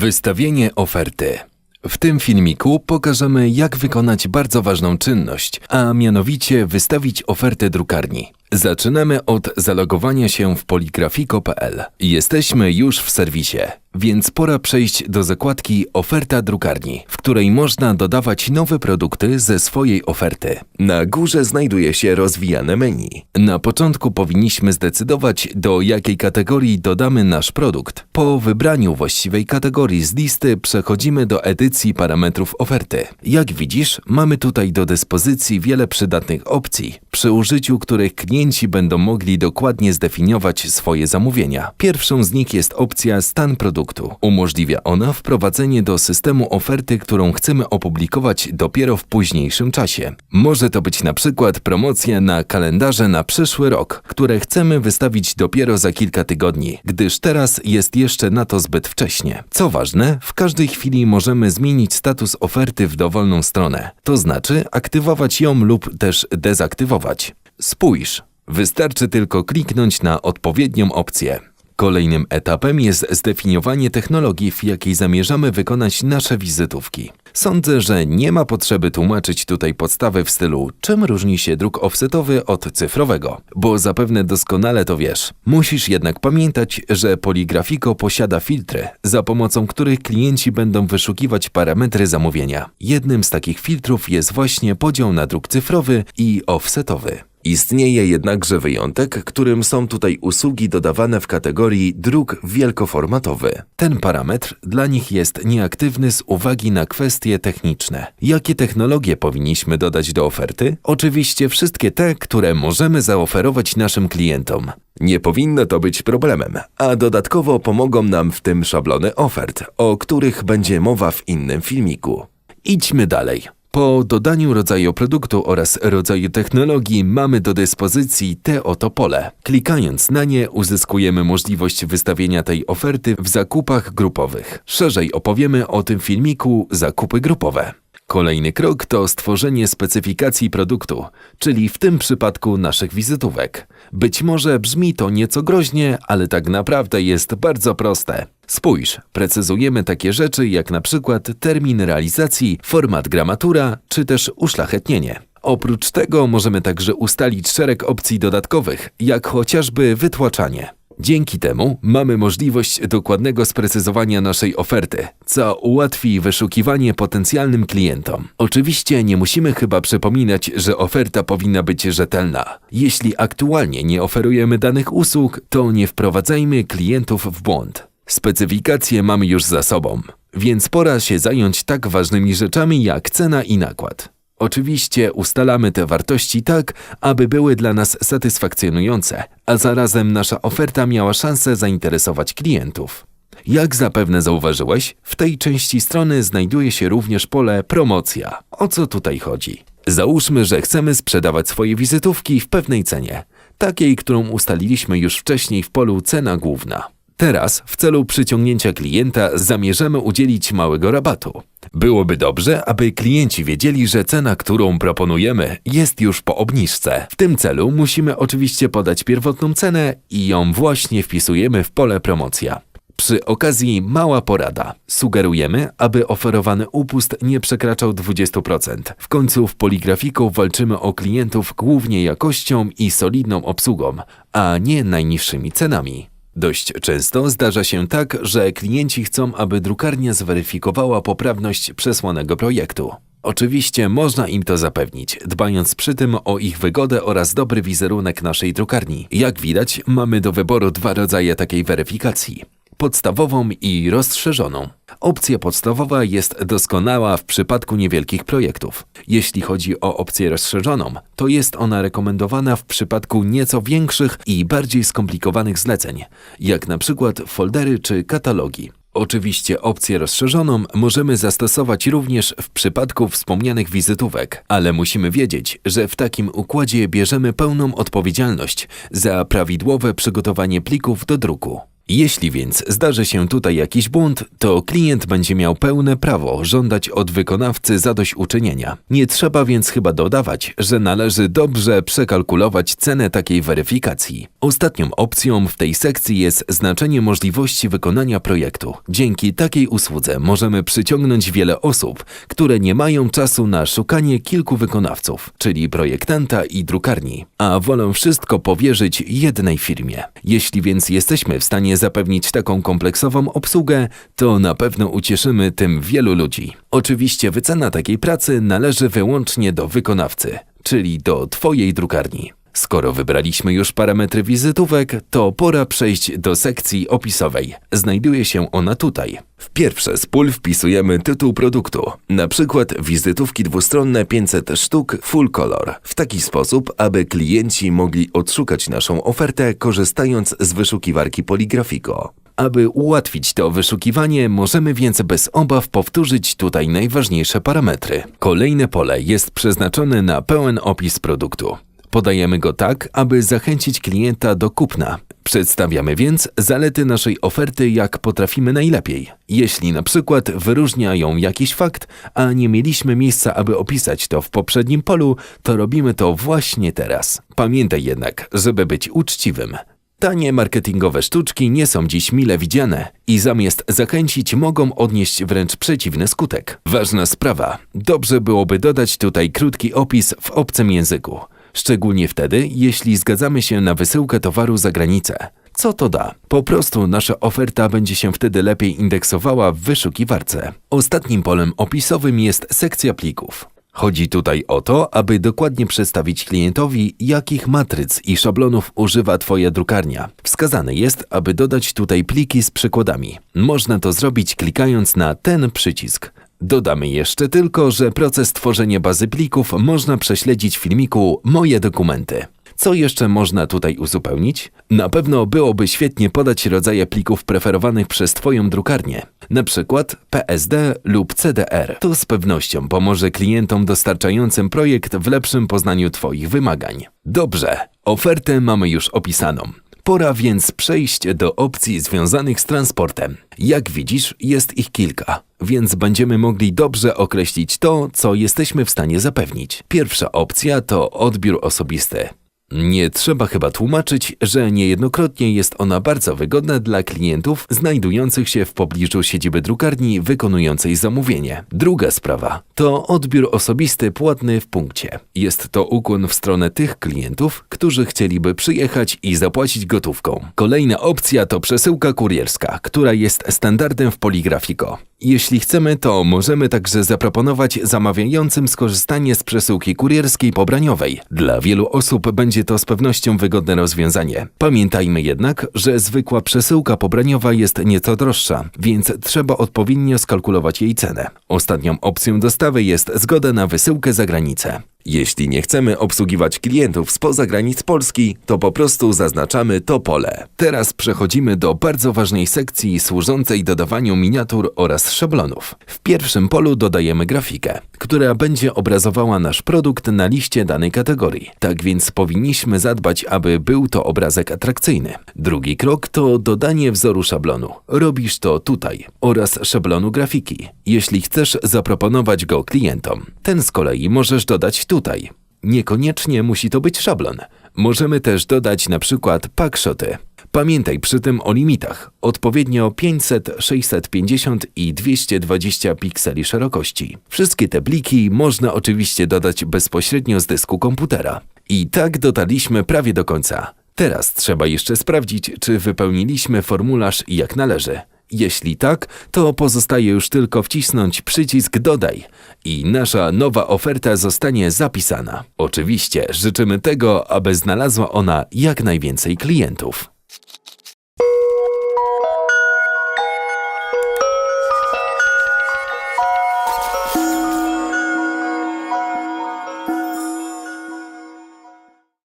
Wystawienie oferty. W tym filmiku pokażemy, jak wykonać bardzo ważną czynność, a mianowicie wystawić ofertę drukarni. Zaczynamy od zalogowania się w poligrafiko.pl. Jesteśmy już w serwisie, więc pora przejść do zakładki Oferta drukarni, w której można dodawać nowe produkty ze swojej oferty. Na górze znajduje się rozwijane menu. Na początku powinniśmy zdecydować, do jakiej kategorii dodamy nasz produkt. Po wybraniu właściwej kategorii z listy przechodzimy do edycji parametrów oferty. Jak widzisz, mamy tutaj do dyspozycji wiele przydatnych opcji, przy użyciu których klienci będą mogli dokładnie zdefiniować swoje zamówienia. Pierwszą z nich jest opcja stan produktu. Umożliwia ona wprowadzenie do systemu oferty, którą chcemy opublikować dopiero w późniejszym czasie. Może to być na przykład promocja na kalendarze na przyszły rok, które chcemy wystawić dopiero za kilka tygodni, gdyż teraz jest jeszcze na to zbyt wcześnie. Co ważne, w każdej chwili możemy zmienić status oferty w dowolną stronę, to znaczy aktywować ją lub też dezaktywować. Spójrz, wystarczy tylko kliknąć na odpowiednią opcję. Kolejnym etapem jest zdefiniowanie technologii, w jakiej zamierzamy wykonać nasze wizytówki. Sądzę, że nie ma potrzeby tłumaczyć tutaj podstawy w stylu czym różni się druk offsetowy od cyfrowego, bo zapewne doskonale to wiesz. Musisz jednak pamiętać, że Poligrafiko posiada filtry, za pomocą których klienci będą wyszukiwać parametry zamówienia. Jednym z takich filtrów jest właśnie podział na druk cyfrowy i offsetowy. Istnieje jednakże wyjątek, którym są tutaj usługi dodawane w kategorii druk wielkoformatowy. Ten parametr dla nich jest nieaktywny z uwagi na kwestie techniczne. Jakie technologie powinniśmy dodać do oferty? Oczywiście wszystkie te, które możemy zaoferować naszym klientom. Nie powinno to być problemem, a dodatkowo pomogą nam w tym szablony ofert, o których będzie mowa w innym filmiku. Idźmy dalej. Po dodaniu rodzaju produktu oraz rodzaju technologii mamy do dyspozycji te oto pole. Klikając na nie uzyskujemy możliwość wystawienia tej oferty w zakupach grupowych. Szerzej opowiemy o tym filmiku zakupy grupowe. Kolejny krok to stworzenie specyfikacji produktu, czyli w tym przypadku naszych wizytówek. Być może brzmi to nieco groźnie, ale tak naprawdę jest bardzo proste. Spójrz, precyzujemy takie rzeczy jak na przykład termin realizacji, format gramatura czy też uszlachetnienie. Oprócz tego możemy także ustalić szereg opcji dodatkowych, jak chociażby wytłaczanie. Dzięki temu mamy możliwość dokładnego sprecyzowania naszej oferty, co ułatwi wyszukiwanie potencjalnym klientom. Oczywiście nie musimy chyba przypominać, że oferta powinna być rzetelna. Jeśli aktualnie nie oferujemy danych usług, to nie wprowadzajmy klientów w błąd. Specyfikacje mamy już za sobą, więc pora się zająć tak ważnymi rzeczami jak cena i nakład. Oczywiście ustalamy te wartości tak, aby były dla nas satysfakcjonujące, a zarazem nasza oferta miała szansę zainteresować klientów. Jak zapewne zauważyłeś, w tej części strony znajduje się również pole promocja. O co tutaj chodzi? Załóżmy, że chcemy sprzedawać swoje wizytówki w pewnej cenie, takiej, którą ustaliliśmy już wcześniej w polu cena główna. Teraz, w celu przyciągnięcia klienta, zamierzamy udzielić małego rabatu. Byłoby dobrze, aby klienci wiedzieli, że cena, którą proponujemy, jest już po obniżce. W tym celu musimy oczywiście podać pierwotną cenę i ją właśnie wpisujemy w pole promocja. Przy okazji mała porada. Sugerujemy, aby oferowany upust nie przekraczał 20%. W końcu w poligrafiku walczymy o klientów głównie jakością i solidną obsługą, a nie najniższymi cenami. Dość często zdarza się tak, że klienci chcą, aby drukarnia zweryfikowała poprawność przesłanego projektu. Oczywiście można im to zapewnić, dbając przy tym o ich wygodę oraz dobry wizerunek naszej drukarni. Jak widać, mamy do wyboru dwa rodzaje takiej weryfikacji podstawową i rozszerzoną. Opcja podstawowa jest doskonała w przypadku niewielkich projektów. Jeśli chodzi o opcję rozszerzoną, to jest ona rekomendowana w przypadku nieco większych i bardziej skomplikowanych zleceń, jak na przykład foldery czy katalogi. Oczywiście opcję rozszerzoną możemy zastosować również w przypadku wspomnianych wizytówek, ale musimy wiedzieć, że w takim układzie bierzemy pełną odpowiedzialność za prawidłowe przygotowanie plików do druku. Jeśli więc zdarzy się tutaj jakiś błąd, to klient będzie miał pełne prawo żądać od wykonawcy zadośćuczynienia. Nie trzeba więc chyba dodawać, że należy dobrze przekalkulować cenę takiej weryfikacji. Ostatnią opcją w tej sekcji jest znaczenie możliwości wykonania projektu. Dzięki takiej usłudze możemy przyciągnąć wiele osób, które nie mają czasu na szukanie kilku wykonawców, czyli projektanta i drukarni, a wolą wszystko powierzyć jednej firmie. Jeśli więc jesteśmy w stanie zapewnić taką kompleksową obsługę, to na pewno ucieszymy tym wielu ludzi. Oczywiście wycena takiej pracy należy wyłącznie do wykonawcy, czyli do Twojej drukarni. Skoro wybraliśmy już parametry wizytówek, to pora przejść do sekcji opisowej. Znajduje się ona tutaj. W pierwsze z pól wpisujemy tytuł produktu, na przykład wizytówki dwustronne 500 sztuk full color, w taki sposób, aby klienci mogli odszukać naszą ofertę korzystając z wyszukiwarki Poligrafiko. Aby ułatwić to wyszukiwanie, możemy więc bez obaw powtórzyć tutaj najważniejsze parametry. Kolejne pole jest przeznaczone na pełen opis produktu. Podajemy go tak, aby zachęcić klienta do kupna. Przedstawiamy więc zalety naszej oferty jak potrafimy najlepiej. Jeśli na przykład wyróżnia ją jakiś fakt, a nie mieliśmy miejsca, aby opisać to w poprzednim polu, to robimy to właśnie teraz. Pamiętaj jednak, żeby być uczciwym. Tanie marketingowe sztuczki nie są dziś mile widziane i zamiast zachęcić mogą odnieść wręcz przeciwny skutek. Ważna sprawa. Dobrze byłoby dodać tutaj krótki opis w obcym języku. Szczególnie wtedy, jeśli zgadzamy się na wysyłkę towaru za granicę. Co to da? Po prostu nasza oferta będzie się wtedy lepiej indeksowała w wyszukiwarce. Ostatnim polem opisowym jest sekcja plików. Chodzi tutaj o to, aby dokładnie przedstawić klientowi, jakich matryc i szablonów używa Twoja drukarnia. Wskazane jest, aby dodać tutaj pliki z przykładami. Można to zrobić klikając na ten przycisk. Dodamy jeszcze tylko, że proces tworzenia bazy plików można prześledzić w filmiku Moje dokumenty. Co jeszcze można tutaj uzupełnić? Na pewno byłoby świetnie podać rodzaje plików preferowanych przez Twoją drukarnię, przykład PSD lub CDR. To z pewnością pomoże klientom dostarczającym projekt w lepszym poznaniu Twoich wymagań. Dobrze, ofertę mamy już opisaną. Pora więc przejść do opcji związanych z transportem. Jak widzisz, jest ich kilka, więc będziemy mogli dobrze określić to, co jesteśmy w stanie zapewnić. Pierwsza opcja to odbiór osobisty. Nie trzeba chyba tłumaczyć, że niejednokrotnie jest ona bardzo wygodna dla klientów znajdujących się w pobliżu siedziby drukarni wykonującej zamówienie. Druga sprawa to odbiór osobisty płatny w punkcie. Jest to ukłon w stronę tych klientów, którzy chcieliby przyjechać i zapłacić gotówką. Kolejna opcja to przesyłka kurierska, która jest standardem w Poligrafiko. Jeśli chcemy, to możemy także zaproponować zamawiającym skorzystanie z przesyłki kurierskiej pobraniowej. Dla wielu osób będzie to z pewnością wygodne rozwiązanie. Pamiętajmy jednak, że zwykła przesyłka pobraniowa jest nieco droższa, więc trzeba odpowiednio skalkulować jej cenę. Ostatnią opcją dostawy jest zgoda na wysyłkę za granicę. Jeśli nie chcemy obsługiwać klientów spoza granic Polski, to po prostu zaznaczamy to pole. Teraz przechodzimy do bardzo ważnej sekcji służącej dodawaniu miniatur oraz szablonów. W pierwszym polu dodajemy grafikę, która będzie obrazowała nasz produkt na liście danej kategorii. Tak więc powinniśmy zadbać, aby był to obrazek atrakcyjny. Drugi krok to dodanie wzoru szablonu. Robisz to tutaj oraz szablonu grafiki, jeśli chcesz zaproponować go klientom. Ten z kolei możesz dodać tutaj. Niekoniecznie musi to być szablon. Możemy też dodać na przykład packshoty. Pamiętaj przy tym o limitach, odpowiednio 500, 650 i 220 pikseli szerokości. Wszystkie te pliki można oczywiście dodać bezpośrednio z dysku komputera. I tak dotarliśmy prawie do końca. Teraz trzeba jeszcze sprawdzić, czy wypełniliśmy formularz jak należy. Jeśli tak, to pozostaje już tylko wcisnąć przycisk Dodaj i nasza nowa oferta zostanie zapisana. Oczywiście życzymy tego, aby znalazła ona jak najwięcej klientów.